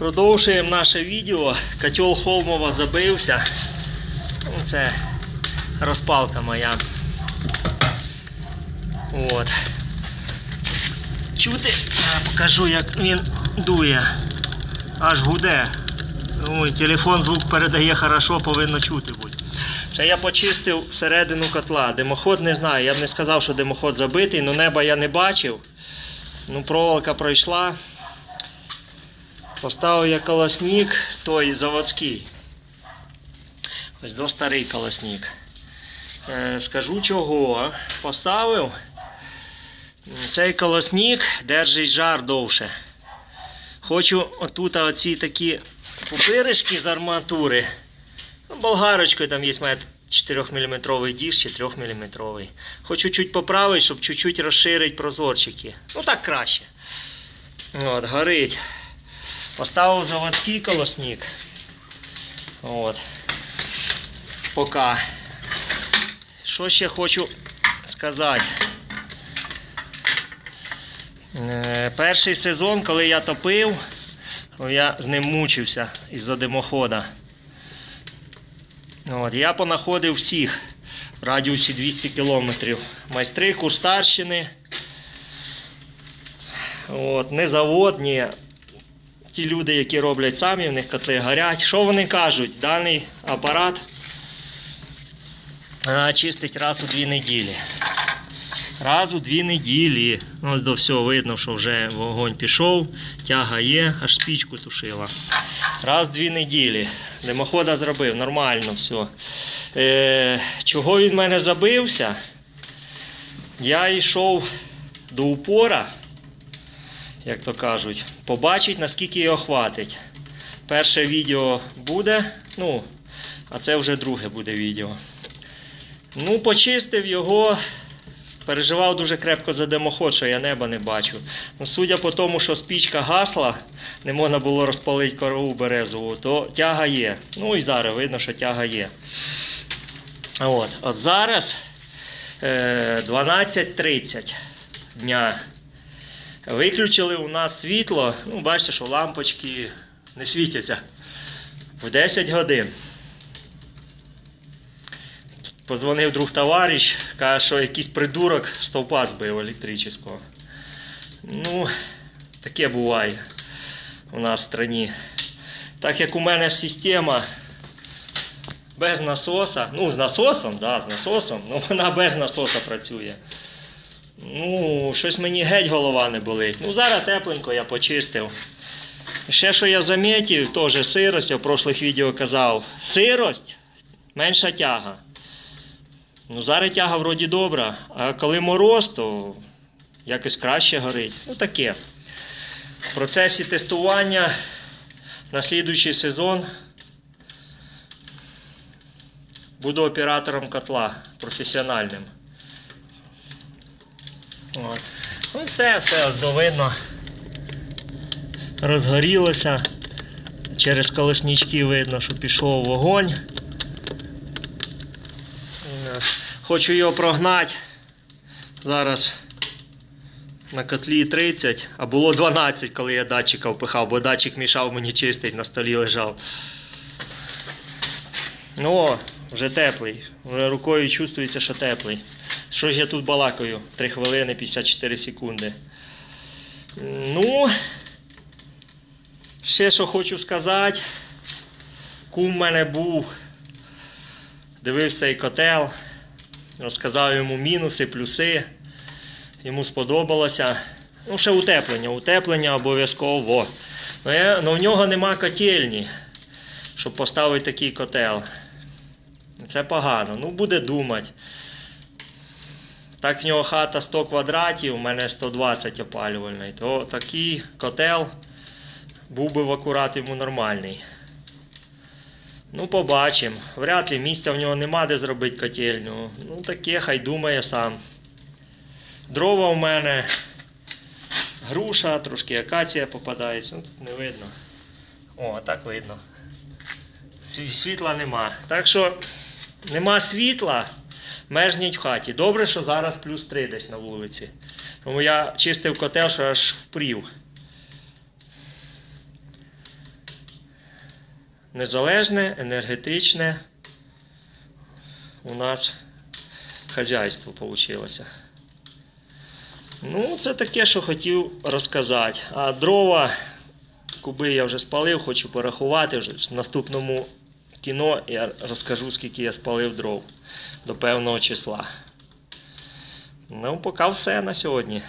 Продовжуємо наше відео. Котел Холмова забився. Ну, Це розпалка моя. От. Чути? Я покажу, як він дує. Аж гуде. Ой, телефон звук передає хорошо, повинно чути бути. Ще я почистив середину котла. Димоход не знаю. Я б не сказав, що димоход забитий, але неба я не бачив. Ну, проволока пройшла. Поставив я колосник, той заводський. Ось до старий колосник. Е, скажу чого. Поставив. Цей колосник держить жар довше. Хочу отут оці такі пупиришки з арматури. Ну, Болгарочкою там є має 4-мм діж чи 3-мм. Хочу чуть поправити, щоб чуть-чуть розширити прозорчики. Ну так краще. От, горить. Поставив заводський колосник. От. Пока. Що ще хочу сказати? Е, Перший сезон, коли я топив, я з ним мучився із-за димохода. От, я понаходив всіх в радіусі 200 кілометрів. Майстри Курстарщини. От, не завод, ні. Ті люди, які роблять самі, в них котли горять. Що вони кажуть? Даний апарат чистить раз у дві неділі. Раз у дві неділі. Ось до всього видно, що вже вогонь пішов, тяга є, аж спічку тушила. Раз в дві неділі. Димохода зробив, нормально все. Е, чого він мене забився? Я йшов до упора, як то кажуть, побачить, наскільки його хватить. Перше відео буде, ну, а це вже друге буде відео. Ну, почистив його. Переживав дуже крепко за димоход, що я неба не бачу. Ну, судя по тому, що спічка гасла, не можна було розпалити корову березову, то тяга є. Ну і зараз видно, що тяга є. От, От зараз е, 12.30 дня. Виключили у нас світло. Ну, бачите, що лампочки не світяться в 10 годин. Позвонив друг товариш, каже, що якийсь придурок стовпа збив електричного. Ну, таке буває у нас в країні. Так як у мене система без насоса, ну з насосом, да, з насосом, ну вона без насоса працює. Ну, щось мені геть голова не болить. Ну, зараз тепленько я почистив. Ще що я замітив, теж сирость, я в прошлих відео казав. Сирость менша тяга. Ну, зараз тяга вроді добра, а коли мороз, то якось краще горить. Ну таке. В процесі тестування на слідуючий сезон буду оператором котла професіональним. От. Ну все, все ось довидно. Розгорілося. Через колеснички видно, що пішов вогонь. Хочу його прогнати. Зараз на котлі 30, а було 12, коли я датчика впихав, бо датчик мішав мені чистить, на столі лежав. Ну, о, вже теплий. Вже рукою чувствується, що теплий. Що ж я тут балакаю? 3 хвилини 54 секунди. Ну, ще що хочу сказати. Кум в мене був. Дивився цей котел. Розказав йому мінуси, плюси. Йому сподобалося. Ну, ще утеплення. Утеплення обов'язково. Ну, ну, в нього нема котельні, щоб поставити такий котел. Це погано. Ну, буде думати. Так в нього хата 100 квадратів, у мене 120 опалювальний, то такий котел був би в акурат йому нормальний. Ну, побачимо. Вряд ли місця в нього нема де зробити котельню. Ну, таке, хай думає сам. Дрова в мене, груша, трошки акація попадається. Ну, тут не видно. О, так видно. Світла нема. Так що нема світла, мерзніть в хаті. Добре, що зараз плюс 3 десь на вулиці. Тому я чистив котел, що аж впрів. незалежне, енергетичне у нас хазяйство вийшло. Ну, це таке, що хотів розказати. А дрова, куби я вже спалив, хочу порахувати вже в наступному кіно я розкажу, скільки я спалив дров до певного числа. Ну, поки все на сьогодні.